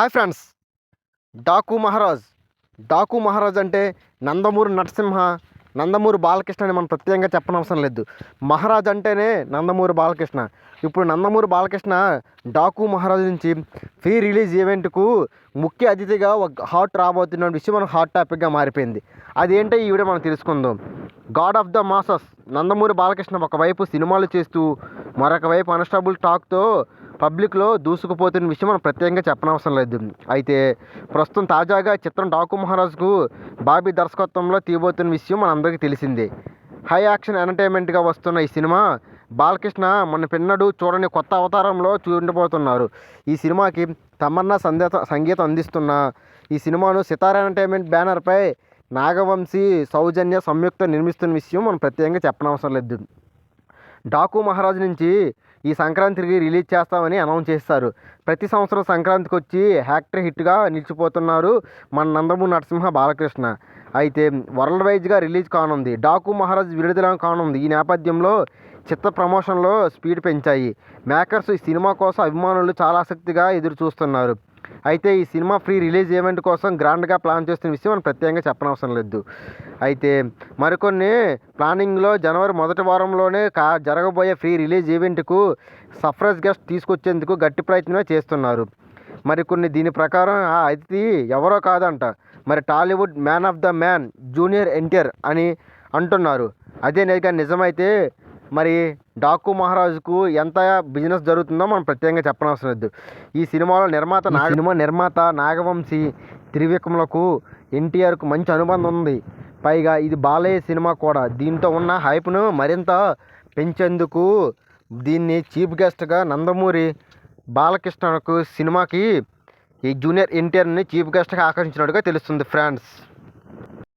Hi friends. Daaku Maharaj. Daaku Maharaj అంటే నందమూరి నరసింహ నందమూరి బాలకృష్ణ అని మనం ప్రత్యేకంగా చెప్పనవసరం లేదు. మహారాజ్ అంటేనే నందమూరి బాలకృష్ణ. ఇప్పుడు నందమూరి బాలకృష్ణ డాకు మహారాజ్ నుంచి ఫ్రీ రిలీజ్ ఈవెంట్కు ముఖ్య అతిథిగా ఒక హాట్ రాబోతున్న విషయం మనకు హాట్ టాపిక్గా మారిపోయింది. అదేంటో ఈ వీడియో మనం తెలుసుకుందాం. God of the masses. Nandamuri Balakrishna ఒకవైపు సినిమాలు చేస్తూ మరొక వైపు అన్స్టాబుల్ టాక్తో పబ్లిక్లో దూసుకుపోతున్న విషయం మనం ప్రత్యేకంగా చెప్పనవసరం లేదు. అయితే ప్రస్తుతం తాజాగా చిత్రం డాకు మహారాజ్కు బాబీ దర్శకత్వంలో తీయబోతున్న విషయం మనందరికీ తెలిసిందే. హై యాక్షన్ ఎంటర్టైన్మెంట్గా వస్తున్న ఈ సినిమా బాలకృష్ణ మన పిన్నడు చూడని కొత్త అవతారంలో చూడబోతున్నారు. ఈ సినిమాకి తమన్నా సందేత సంగీతం అందిస్తున్న ఈ సినిమాను సితార ఎంటర్టైన్మెంట్ బ్యానర్పై నాగవంశీ సౌజన్య సంయుక్త నిర్మిస్తున్న విషయం మనం ప్రత్యేకంగా చెప్పనవసరం లేదు. డాకు మహారాజ్ నుంచి ఈ సంక్రాంతికి రిలీజ్ చేస్తామని అనౌన్స్ చేస్తారు. ప్రతి సంవత్సరం సంక్రాంతికి వచ్చి హ్యాక్టర్ హిట్గా నిలిచిపోతున్నారు మన నందమూరి నరసింహ బాలకృష్ణ. అయితే వరల్డ్ వైజ్గా రిలీజ్ కానుంది. డాకు మహారాజ్ విడుదల కానుంది. ఈ నేపథ్యంలో చిత్ర ప్రమోషన్లో స్పీడ్ పెంచాయి. మేకర్స్ ఈ సినిమా కోసం అభిమానులు చాలా ఆసక్తిగా ఎదురు చూస్తున్నారు అయితే ఈ సినిమా ఫ్రీ రిలీజ్ ఈవెంట్ కోసం గ్రాండ్గా ప్లాన్ చేస్తున్న విషయం మనం ప్రత్యేకంగా చెప్పనవసరం లేదు. అయితే మరికొన్ని ప్లానింగ్లో జనవరి మొదటి వారంలోనే కా జరగబోయే ఫ్రీ రిలీజ్ ఈవెంట్కు సర్ప్రైజ్ గెస్ట్ తీసుకొచ్చేందుకు గట్టి ప్రయత్నమే చేస్తున్నారు. మరికొన్ని దీని ప్రకారం ఆ అతిథి ఎవరో కాదంట. మరి Tollywood man of the man junior NTR అని అంటున్నారు. అదే నిజమైతే మరి డాకు మహారాజుకు ఎంత బిజినెస్ జరుగుతుందో మనం ప్రత్యేకంగా చెప్పనవసరం లేదు. ఈ సినిమాలో నిర్మాత నా సినిమా నిర్మాత నాగవంశీ త్రివిక్రమలకు ఎన్టీఆర్కు మంచి అనుబంధం ఉంది. పైగా ఇది బాలయ్య సినిమా కూడా. దీంతో ఉన్న హైప్ను మరింత పెంచేందుకు దీన్ని చీఫ్ గెస్ట్గా నందమూరి బాలకృష్ణకు సినిమాకి ఈ జూనియర్ ఎన్టీఆర్ని చీఫ్ గెస్ట్గా ఆకర్షించినట్టుగా తెలుస్తుంది ఫ్రెండ్స్.